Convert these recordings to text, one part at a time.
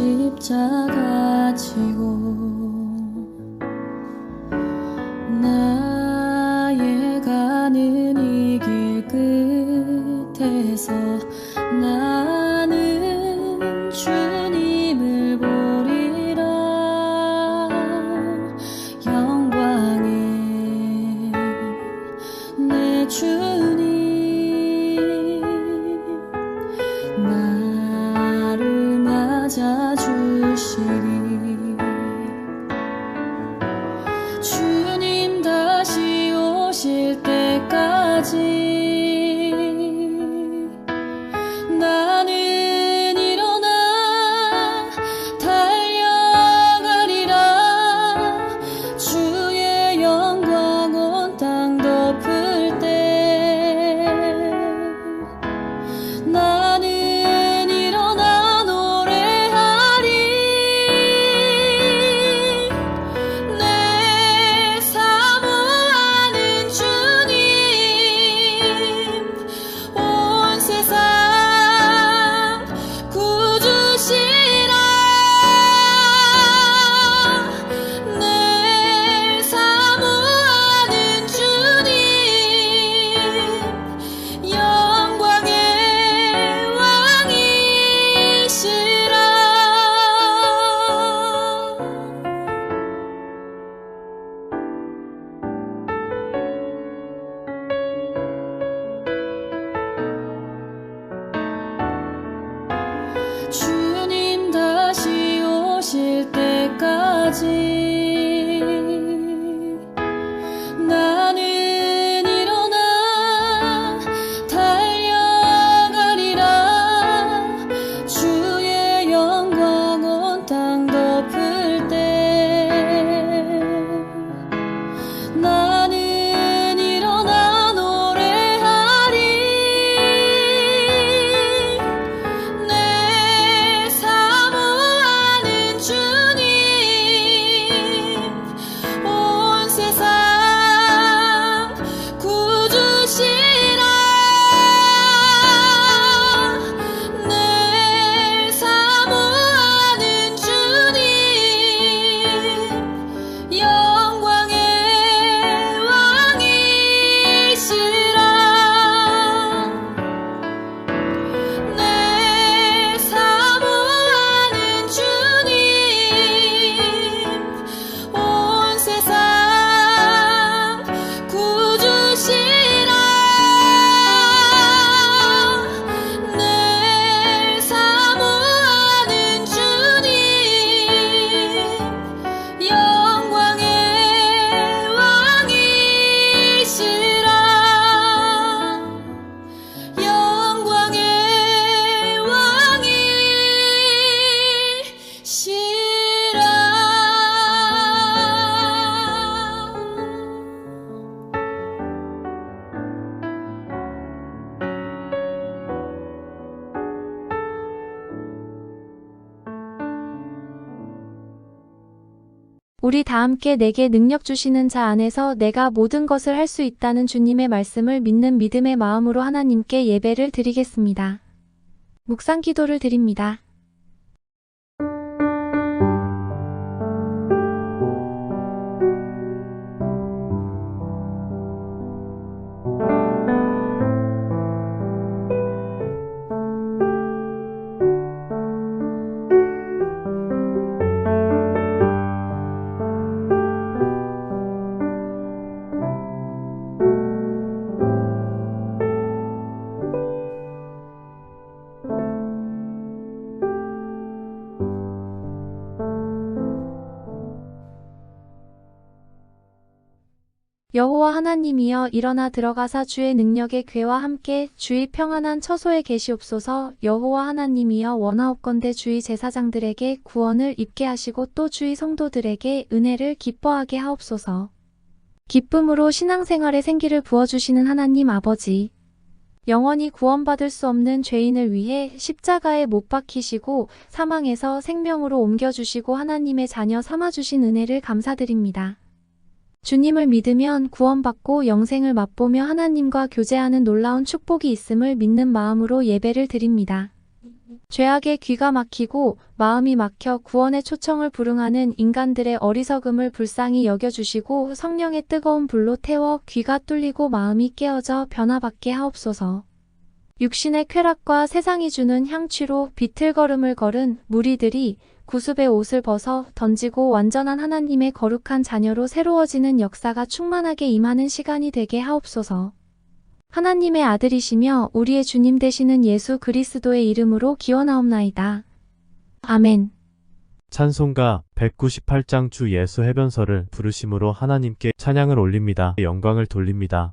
십자가 지고 때 우리 다 함께 내게 능력 주시는 자 안에서 내가 모든 것을 할 수 있다는 주님의 말씀을 믿는 믿음의 마음으로 하나님께 예배를 드리겠습니다. 묵상 기도를 드립니다. 하나님이여 일어나 들어가사 주의 능력의 괴와 함께 주의 평안한 처소에 계시옵소서 여호와 하나님이여 원하옵건대 주의 제사장들에게 구원을 입게 하시고 또 주의 성도들에게 은혜를 기뻐하게 하옵소서. 기쁨으로 신앙생활에 생기를 부어주시는 하나님 아버지. 영원히 구원받을 수 없는 죄인을 위해 십자가에 못 박히시고 사망에서 생명으로 옮겨주시고 하나님의 자녀 삼아주신 은혜를 감사드립니다. 주님을 믿으면 구원받고 영생을 맛보며 하나님과 교제하는 놀라운 축복이 있음을 믿는 마음으로 예배를 드립니다. 죄악에 귀가 막히고 마음이 막혀 구원의 초청을 불응하는 인간들의 어리석음을 불쌍히 여겨주시고 성령의 뜨거운 불로 태워 귀가 뚫리고 마음이 깨어져 변화받게 하옵소서. 육신의 쾌락과 세상이 주는 향취로 비틀걸음을 걸은 무리들이 구습의 옷을 벗어 던지고 완전한 하나님의 거룩한 자녀로 새로워지는 역사가 충만하게 임하는 시간이 되게 하옵소서. 하나님의 아들이시며 우리의 주님 되시는 예수 그리스도의 이름으로 기원하옵나이다. 아멘. 찬송가 198장 주 예수 해변서를 부르심으로 하나님께 찬양을 올립니다. 영광을 돌립니다.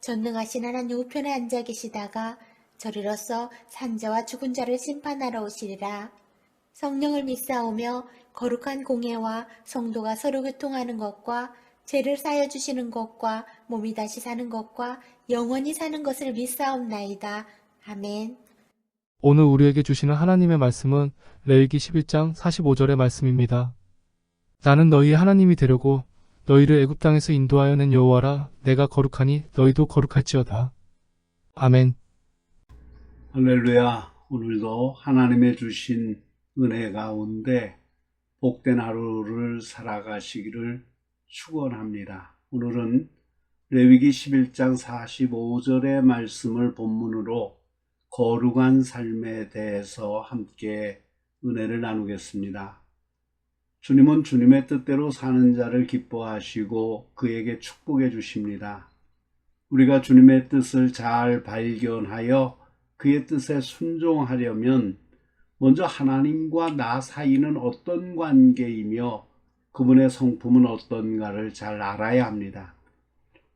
전능하신 하나님 우편에 앉아 계시다가 저리로서 산자와 죽은 자를 심판하러 오시리라. 성령을 믿사오며 거룩한 공예와 성도가 서로 교통하는 것과 죄를 쌓여 주시는 것과 몸이 다시 사는 것과 영원히 사는 것을 믿사옵나이다. 아멘. 오늘 우리에게 주시는 하나님의 말씀은 레위기 11장 45절의 말씀입니다. 나는 너희의 하나님이 되려고 너희를 애굽 땅에서 인도하여 낸 여호와라 내가 거룩하니 너희도 거룩할지어다. 아멘. 할렐루야. 오늘도 하나님의 주신 은혜 가운데 복된 하루를 살아가시기를 축원합니다. 오늘은 레위기 11장 45절의 말씀을 본문으로 거룩한 삶에 대해서 함께 은혜를 나누겠습니다. 주님은 주님의 뜻대로 사는 자를 기뻐하시고 그에게 축복해 주십니다. 우리가 주님의 뜻을 잘 발견하여 그의 뜻에 순종하려면 먼저 하나님과 나 사이는 어떤 관계이며 그분의 성품은 어떤가를 잘 알아야 합니다.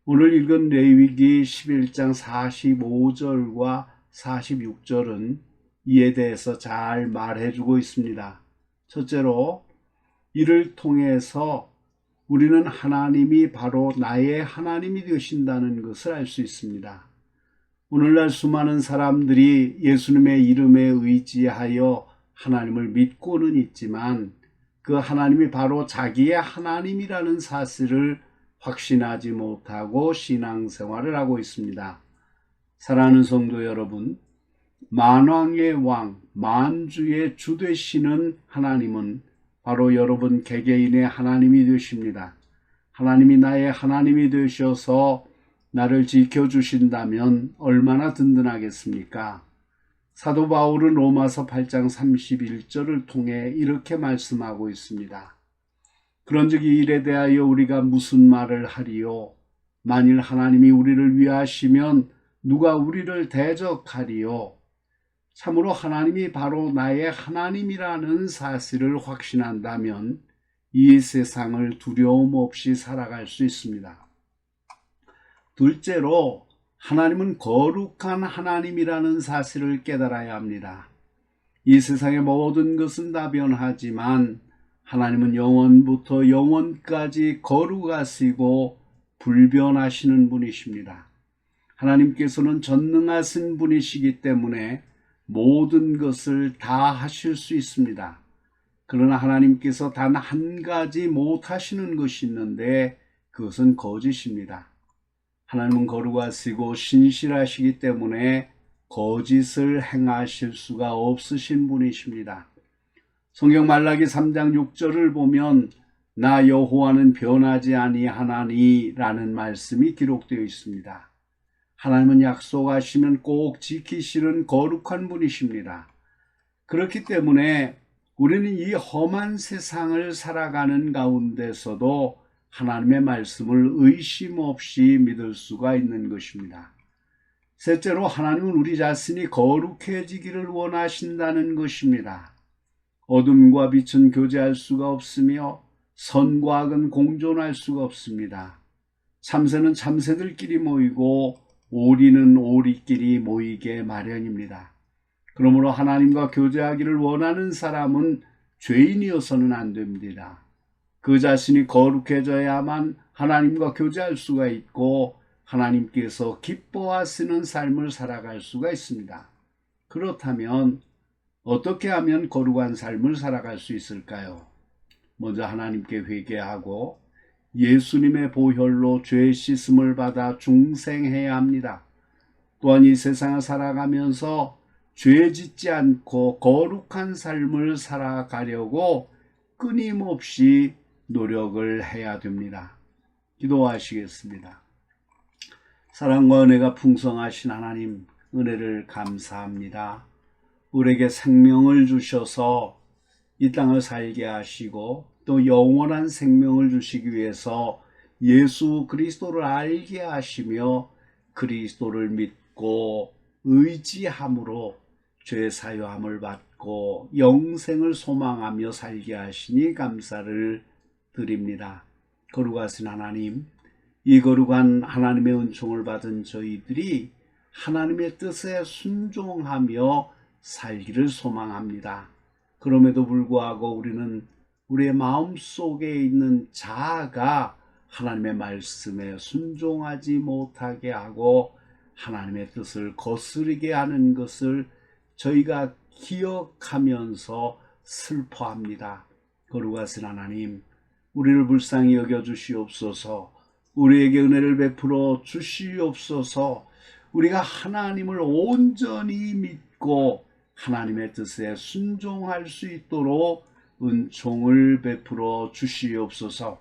오늘 읽은 레위기 11장 45절과 46절은 이에 대해서 잘 말해주고 있습니다. 첫째로 이를 통해서 우리는 하나님이 바로 나의 하나님이 되신다는 것을 알 수 있습니다. 오늘날 수많은 사람들이 예수님의 이름에 의지하여 하나님을 믿고는 있지만 그 하나님이 바로 자기의 하나님이라는 사실을 확신하지 못하고 신앙생활을 하고 있습니다. 사랑하는 성도 여러분, 만왕의 왕, 만주의 주 되시는 하나님은 바로 여러분 개개인의 하나님이 되십니다. 하나님이 나의 하나님이 되셔서 나를 지켜주신다면 얼마나 든든하겠습니까? 사도 바울은 로마서 8장 31절을 통해 이렇게 말씀하고 있습니다. 그런즉 이 일에 대하여 우리가 무슨 말을 하리요? 만일 하나님이 우리를 위하시면 누가 우리를 대적하리요? 참으로 하나님이 바로 나의 하나님이라는 사실을 확신한다면 이 세상을 두려움 없이 살아갈 수 있습니다. 둘째로 하나님은 거룩한 하나님이라는 사실을 깨달아야 합니다. 이 세상의 모든 것은 다 변하지만 하나님은 영원부터 영원까지 거룩하시고 불변하시는 분이십니다. 하나님께서는 전능하신 분이시기 때문에 모든 것을 다 하실 수 있습니다. 그러나 하나님께서 단 한 가지 못 하시는 것이 있는데 그것은 거짓입니다. 하나님은 거룩하시고 신실하시기 때문에 거짓을 행하실 수가 없으신 분이십니다. 성경 말라기 3장 6절을 보면 나 여호와는 변하지 아니하나니라는 말씀이 기록되어 있습니다. 하나님은 약속하시면 꼭 지키시는 거룩한 분이십니다. 그렇기 때문에 우리는 이 험한 세상을 살아가는 가운데서도 하나님의 말씀을 의심 없이 믿을 수가 있는 것입니다. 셋째로 하나님은 우리 자신이 거룩해지기를 원하신다는 것입니다. 어둠과 빛은 교제할 수가 없으며 선과 악은 공존할 수가 없습니다. 참새는 참새들끼리 모이고 오리는 오리끼리 모이게 마련입니다. 그러므로 하나님과 교제하기를 원하는 사람은 죄인이어서는 안 됩니다. 그 자신이 거룩해져야만 하나님과 교제할 수가 있고 하나님께서 기뻐하시는 삶을 살아갈 수가 있습니다. 그렇다면 어떻게 하면 거룩한 삶을 살아갈 수 있을까요? 먼저 하나님께 회개하고 예수님의 보혈로 죄 씻음을 받아 중생해야 합니다. 또한 이 세상을 살아가면서 죄 짓지 않고 거룩한 삶을 살아가려고 끊임없이 노력을 해야 됩니다. 기도하시겠습니다. 사랑과 은혜가 풍성하신 하나님 은혜를 감사합니다. 우리에게 생명을 주셔서 이 땅을 살게 하시고 또 영원한 생명을 주시기 위해서 예수 그리스도를 알게 하시며 그리스도를 믿고 의지함으로 죄 사유함을 받고 영생을 소망하며 살게 하시니 감사를 드립니다. 거룩하신 하나님, 이 거룩한 하나님의 은총을 받은 저희들이 하나님의 뜻에 순종하며 살기를 소망합니다. 그럼에도 불구하고 우리는 우리의 마음 속에 있는 자아가 하나님의 말씀에 순종하지 못하게 하고 하나님의 뜻을 거스르게 하는 것을 저희가 기억하면서 슬퍼합니다. 거룩하신 하나님, 우리를 불쌍히 여겨 주시옵소서. 우리에게 은혜를 베풀어 주시옵소서. 우리가 하나님을 온전히 믿고 하나님의 뜻에 순종할 수 있도록 은총을 베풀어 주시옵소서.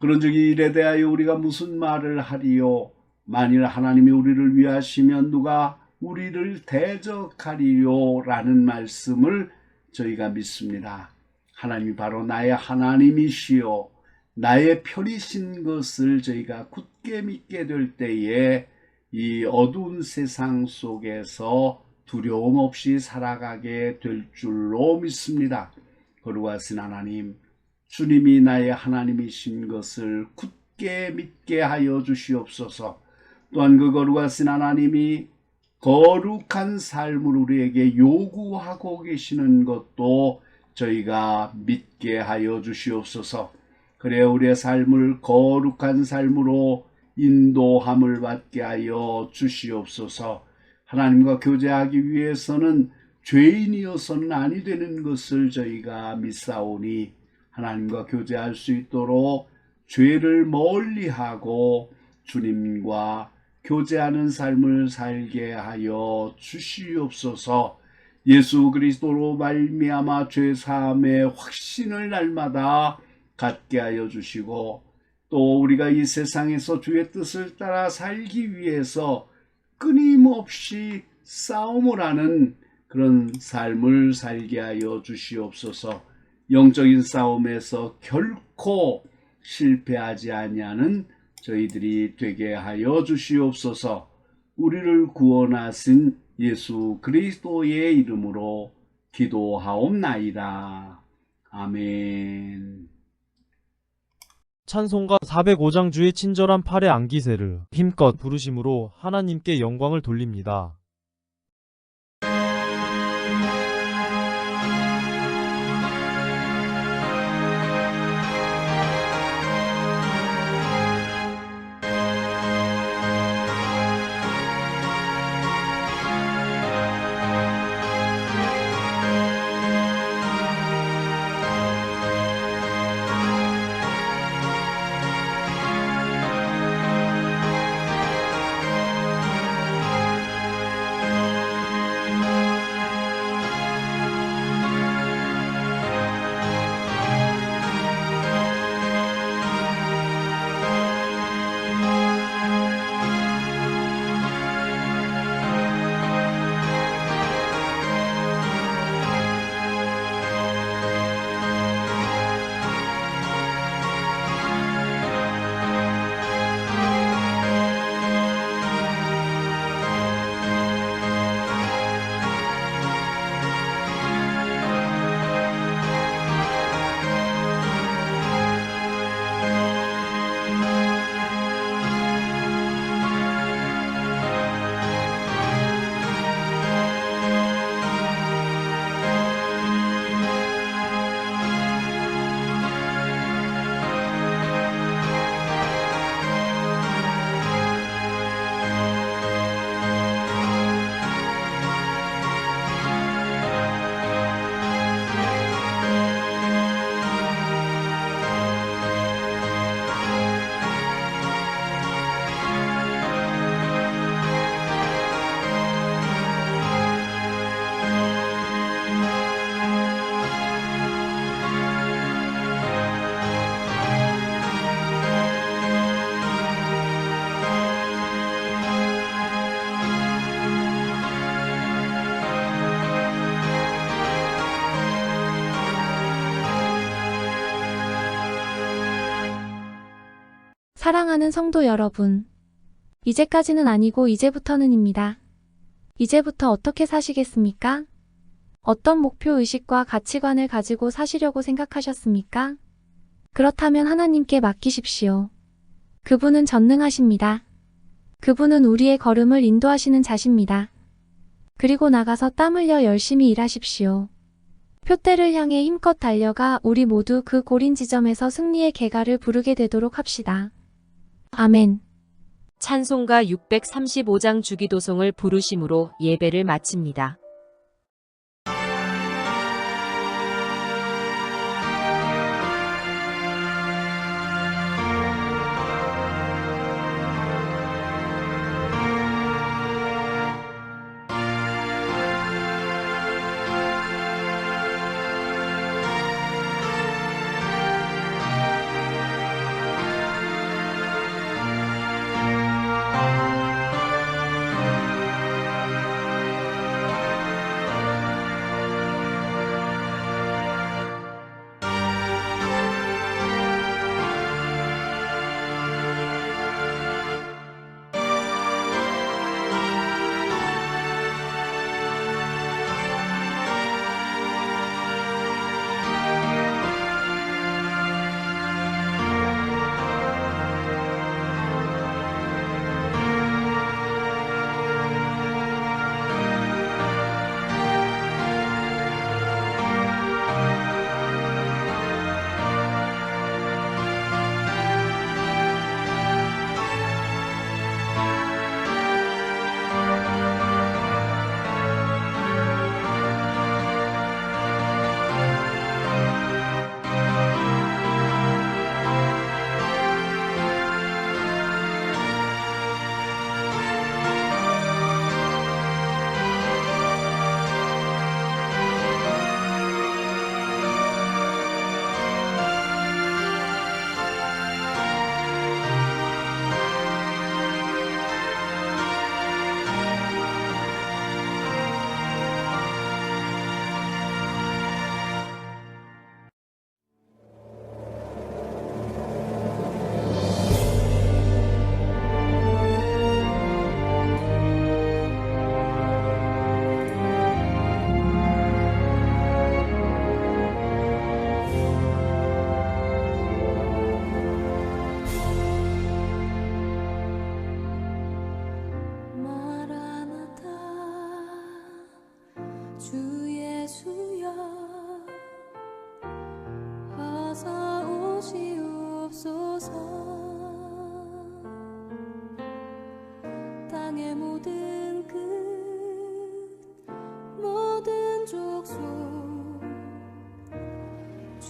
그런즉 이 일에 대하여 우리가 무슨 말을 하리요? 만일 하나님이 우리를 위하시면 누가 우리를 대적하리요? 라는 말씀을 저희가 믿습니다. 하나님이 바로 나의 하나님이시요. 나의 편이신 것을 저희가 굳게 믿게 될 때에 이 어두운 세상 속에서 두려움 없이 살아가게 될 줄로 믿습니다. 거룩하신 하나님, 주님이 나의 하나님이신 것을 굳게 믿게 하여 주시옵소서. 또한 그 거룩하신 하나님이 거룩한 삶을 우리에게 요구하고 계시는 것도 저희가 믿게 하여 주시옵소서. 그래 우리의 삶을 거룩한 삶으로 인도함을 받게 하여 주시옵소서. 하나님과 교제하기 위해서는 죄인이어서는 아니 되는 것을 저희가 믿사오니 하나님과 교제할 수 있도록 죄를 멀리하고 주님과 교제하는 삶을 살게 하여 주시옵소서. 예수 그리스도로 말미암아 죄 사함의 확신을 날마다 갖게 하여 주시고 또 우리가 이 세상에서 주의 뜻을 따라 살기 위해서 끊임없이 싸움을 하는 그런 삶을 살게 하여 주시옵소서. 영적인 싸움에서 결코 실패하지 아니하는 저희들이 되게 하여 주시옵소서. 우리를 구원하신 예수 그리스도의 이름으로 기도하옵나이다. 아멘. 찬송가 405장 주의 친절한 팔의 안기세를 힘껏 부르심으로 하나님께 영광을 돌립니다. 사랑하는 성도 여러분. 이제까지는 아니고 이제부터는입니다. 이제부터 어떻게 사시겠습니까? 어떤 목표 의식과 가치관을 가지고 사시려고 생각하셨습니까? 그렇다면 하나님께 맡기십시오. 그분은 전능하십니다. 그분은 우리의 걸음을 인도하시는 자십니다. 그리고 나가서 땀 흘려 열심히 일하십시오. 표대를 향해 힘껏 달려가 우리 모두 그 고린 지점에서 승리의 개가를 부르게 되도록 합시다. 아멘. 찬송가 635장 주기도송을 부르심으로 예배를 마칩니다.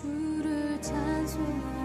주를 찬송하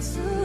Jesus.